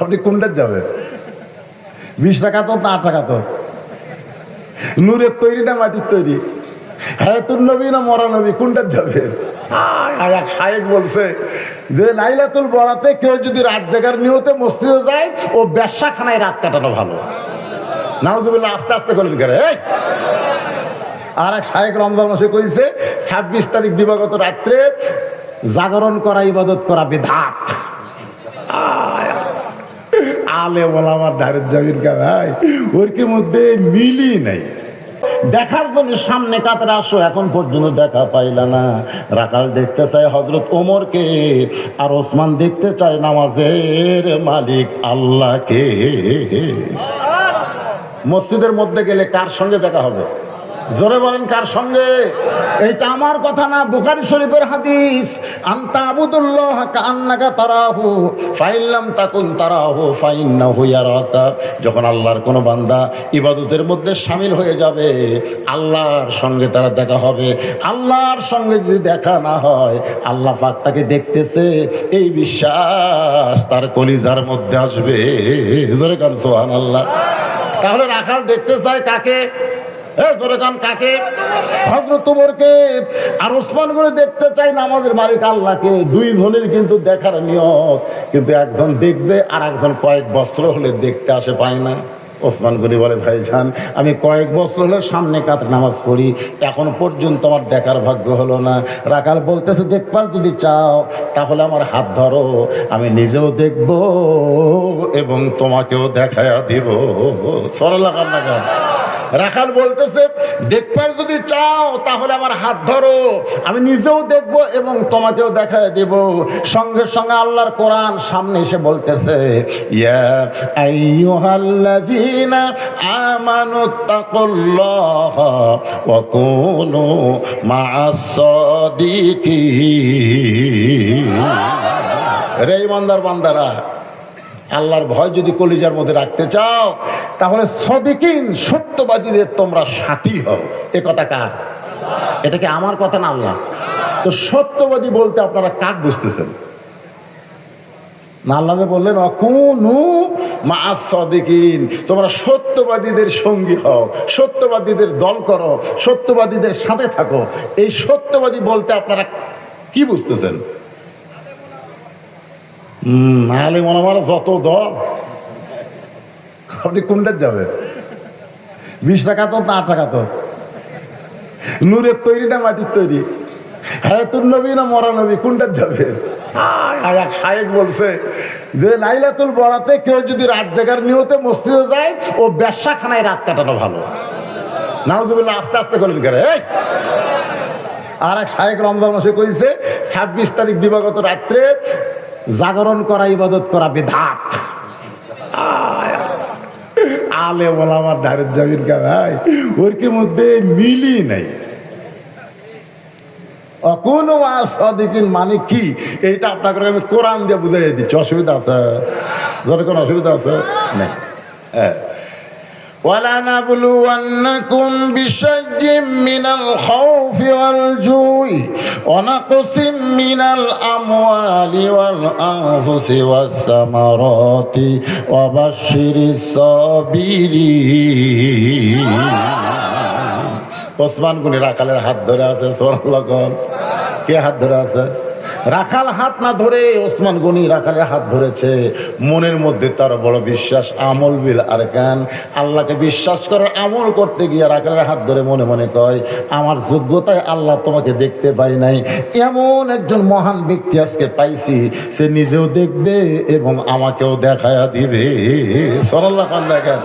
আপনি কোনটার যাবেন? বিশ টাকা তো আট টাকা তো। নূরের তৈরি না মাটির তৈরি? হ্যাঁ নবী না মরা নবী? কোনটার আয়, এক বলছে যে বরাতে কেউ যদি রাত জাগার নিয়তে মসজিদে যায় ও ব্যবসাখানায় রাত কাটানো ভালো। নাউজুবিল্লাহ আস্তে আস্তে করলেন কেন? আর এক শায়েক রমজান মাসে কইছে ছাব্বিশ তারিখ দিবাগত রাত্রে জাগরণ করা ইবাদত করা বিধাত আলে বলা আমার ধারের জমির ভাই, ওর কি মধ্যে মিলি নাই। দেখার জন্য সামনে কাতারে আসো, এখন পর্যন্ত দেখা পাইলা না। রাকাল দেখতে চায় হজরত ওমরকে, আর ওসমান দেখতে চায় নামাজের মালিক আল্লাহকে। মসজিদের মধ্যে গেলে কার সঙ্গে দেখা হবে? জোরে বলেন কার সঙ্গে? এইটা আমার কথা না, বুখারি শরীফের হাদিস। আন্তা আবুদুল্লাহ কান্নাকা তারাহু ফাইল্লাম তাকুন তারাহু ফাইন্না হুইয়ারাকা যখন আল্লাহর কোনো বান্দা ইবাদতের মধ্যে সামিল হয়ে যাবে, আল্লাহর সঙ্গে তারা দেখা হবে। আল্লাহর সঙ্গে যদি দেখা না হয়, আল্লাহ পাক তাকে দেখতেছে, এই বিশ্বাস তার কলিজার মধ্যে আসবে। জোরে কান সোহান আল্লাহ তাহলে রাখাল দেখতে চায় কাকে? এ জোরে কান কাকে? হজরত তোমরকে আর ওসমান করে দেখতে চাই না আমাদের মালিক আল্লাহকে। দুই ধনের কিন্তু দেখার নিয়ত। কিন্তু একজন দেখবে আর একজন কয়েক বছর হলে দেখতে আসে, পায় না। ওসমান গনি বলে, ভাইজান, আমি কয়েক বছর হলে সামনে কাত নামাজ পড়ি। এখন পর্যন্ত আমার দেখার ভাগ্য হলো না। রাখাল বলতেছে, দেখবার যদি চাও, তাহলে আমার হাত ধরো। আমি নিজেও দেখব এবং তোমাকেও দেখায়া দিব। সরল লাগান না গান রাখাল বলতেছে, দেখবার যদি চাও, তাহলে আমার হাত ধরো। আমি নিজেও দেখব এবং তোমাকেও দেখায় দেব। সঙ্গে সঙ্গে আল্লাহর কোরআন সামনে এসে বলতেছে, ইয়া আইয়ুহাল্লাযীনা আমানু রে আল্লাহর ভয় যদি কলিজার মধ্যে রাখতে চাও, তাহলে সদিকিন, সত্যবাদীদের তোমরা সাথী হও। এ কথা কার? এটা কি আমার কথা না আল্লাহ? তো সত্যবাদী বলতে আপনারা কাক বুঝতেছেন? আল্লাহ বললেন, অকুনু মা সদিকিন তোমরা সত্যবাদীদের সঙ্গী হও, সত্যবাদীদের দল করো, সত্যবাদীদের সাথে থাকো। এই সত্যবাদী বলতে আপনারা কি বুঝতেছেন? নাহলে মনে আমার যত দল আপনি কোনটার যাবেন বিশ টাকা তো না আট টাকা তো। নূরের তৈরি না মাটির তৈরি? হ্যাঁ তোর নবী না মরা নবী কোনটার আয়, এক শায়েক বলছে যে লাইলাতুল বরাতে কেউ যদি রাত জাগার নিয়তে মসজিদে যায় ও ব্যবসাখানায় রাত কাটানো ভালো। নাউজুবিল্লাহ আস্তে আস্তে করলেন কেন? এই! আর এক শায়েক রমজান মাসে কইছে ছাব্বিশ তারিখ দিবাগত রাত্রে জাগরণ করা, ইবাদত করা বিধাত। আলে বলা আমার ধারের যাবির কা ভাই? ওর কি মধ্যে মিলি নাই। অকুন সদিকিন মানে কি? এইটা আপনাকে আমি কোরআন দিয়ে বুঝাই দিচ্ছি। অসুবিধা আছে? যার কোনো অসুবিধা আছে? নেই। হ্যাঁ। ولنبلونكم بشيء من الخوف والجوع ونقص من الأموال والأنفس والثمرات وبشر الصابرين ওসমান গুনি রাখালের হাত ধরে আছে সোনালকন কে হাত ধরে আছে রাখাল হাত না ধরে ওসমান গনি রাখালের হাত ধরেছে। মনের মধ্যে তার বড় বিশ্বাস, আমল বিল আর কান আল্লাহকে বিশ্বাস করার আমল করতে গিয়ে রাখালের হাত ধরে মনে মনে কয়, আমার যোগ্যতায় আল্লাহ তোমাকে দেখতে পাই নাই। এমন একজন মহান ব্যক্তি আজকে পাইছি, সে নিজেও দেখবে এবং আমাকেও দেখায়া দিবে। সরল্লা খান দেখেন